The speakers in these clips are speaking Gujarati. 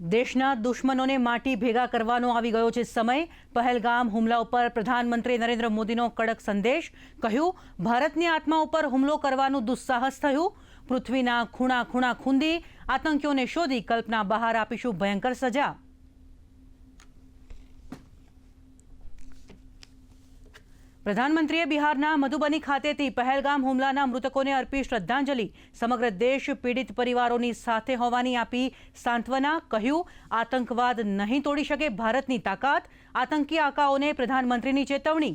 દેશના દુશ્મનોને માટી ભેગા કરવાનો આવી ગયો છે સમય. પહેલગામ હુમલા ઉપર પ્રધાનમંત્રી નરેન્દ્ર મોદીનો કડક સંદેશ. કહ્યું, ભારતની આત્મા ઉપર હુમલો કરવાનું દુસ્સાહસ થયું. પૃથ્વીના ખૂણા ખૂણા ખૂંદી આતંકીઓને શોધી કલ્પના બહાર આપીશું ભયંકર સજા. પ્રધાનમંત્રીએ બિહારના મધુબની ખાતેથી પહેલગામ હુમલાના મૃતકોને અર્પી શ્રદ્ધાંજલિ. સમગ્ર દેશ પીડિત પરિવારોની સાથે હોવાની આપી સાંત્વના કહ્યું, આતંકવાદ નહીં તોડી શકે ભારતની તાકાત. આતંકી આકાઓને પ્રધાનમંત્રીની ચેતવણી.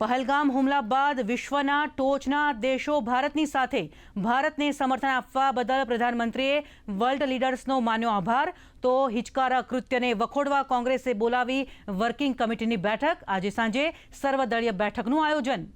પહેલગામ હુમલા બાદ વિશ્વના ટોચના દેશો ભારતની સાથે ભારતને સમર્થન આપવા બદલ પ્રધાનમંત્રીએ વર્લ્ડ લીડર્સનો માન્યો આભાર. તો હિચકારા કૃત્યને વખોડવા કોંગ્રેસે બોલાવી વર્કિંગ કમિટીની બેઠક. આજે સાંજે સર્વદળીય બેઠકનું આયોજન.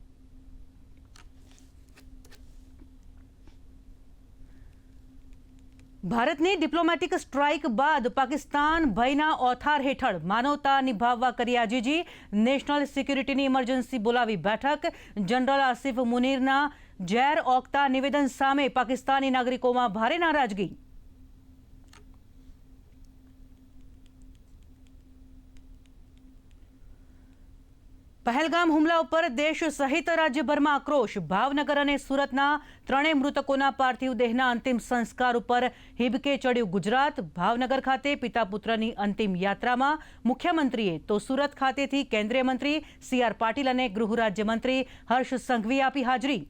ભારતની ડિપ્લોમેટિક સ્ટ્રાઇક બાદ પાકિસ્તાન ભયના ઓથાર હેઠળ માનવતા નિભાવવા કરી આજીજી. નેશનલ સિક્યુરિટીની ઇમરજન્સી બોલાવી બેઠક. જનરલ આસિફ મુનીરના ઝેર ઓકતા નિવેદન સામે પાકિસ્તાની નાગરિકોમાં ભારે નારાજગી. પહેલગામ હુમલા ઉપર દેશ સહિત રાજ્યભરમાં આક્રોશ. ભાવનગર અને સુરતના ત્રણેય મૃતકોના પાર્થિવ દેહના અંતિમ સંસ્કાર ઉપર હિબકે ચડ્યું ગુજરાત. ભાવનગર ખાતે પિતા પુત્રની અંતિમ યાત્રામાં મુખ્યમંત્રીએ તો સુરત ખાતેથી કેન્દ્રીય મંત્રી સી આર પાટીલ અને ગૃહ રાજ્યમંત્રી હર્ષ સંઘવી આપી હાજરી.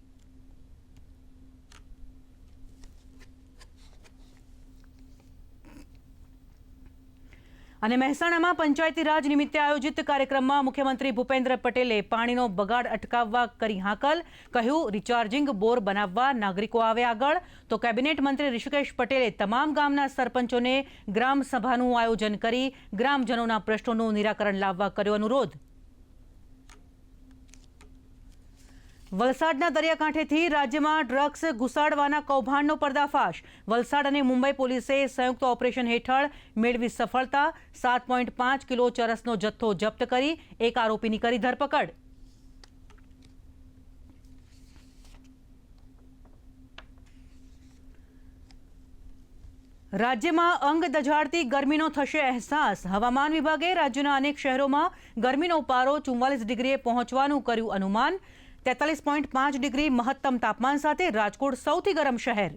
અને મહેસાણામાં પંચાયતી રાજ નિમિત્તે આયોજિત કાર્યક્રમમાં મુખ્યમંત્રી ભૂપેન્દ્ર પટેલે પાણીનો બગાડ અટકાવવા કરી હાકલ, કહ્યું, રિચાર્જિંગ બોર બનાવવા નાગરિકો આવે આગળ. તો કેબિનેટ મંત્રી ઋષિકેશ પટેલે તમામ ગામના સરપંચોને ગ્રામસભાનું આયોજન કરી ગ્રામજનોના પ્રશ્નોનું નિરાકરણ લાવવા કર્યો અનુરોધ. વલસાડના દરિયાકાંઠેથી રાજ્યમાં ડ્રગ્સ ઘુસાડવાના કૌભાંડનો પર્દાફાશ. વલસાડ અને મુંબઈ પોલીસે સંયુક્ત ઓપરેશન હેઠળ મેળવી સફળતા. સાત પોઈન્ટ પાંચ કિલો ચરસનો જથ્થો જપ્ત કરી એક આરોપીની કરી ધરપકડ. રાજ્યમાં અંગ દજાડતી ગરમીનો થશે અહેસાસ. હવામાન વિભાગે રાજ્યના અનેક શહેરોમાં ગરમીનો પારો ચુમ્માલીસ ડિગ્રીએ પહોંચવાનું કર્યું અનુમાન. તેતાલીસ પોઈન્ટ પાંચ ડિગ્રી મહત્તમ તાપમાન સાથે રાજકોટ સૌથી ગરમ શહેર.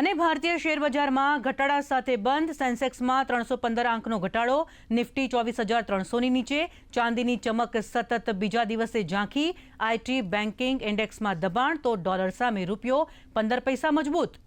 અને ભારતીય શેરબજારમાં ઘટાડા સાથે બંધ. સેન્સેક્સમાં ત્રણસો પંદર આંકનો ઘટાડો. નિફ્ટી ચોવીસ હજાર ત્રણસોની નીચે. ચાંદીની ચમક સતત બીજા દિવસે ઝાંખી. આઈટી બેન્કિંગ ઇન્ડેક્સમાં દબાણ તો ડોલર સામે રૂપિયો પંદર પૈસા મજબૂત.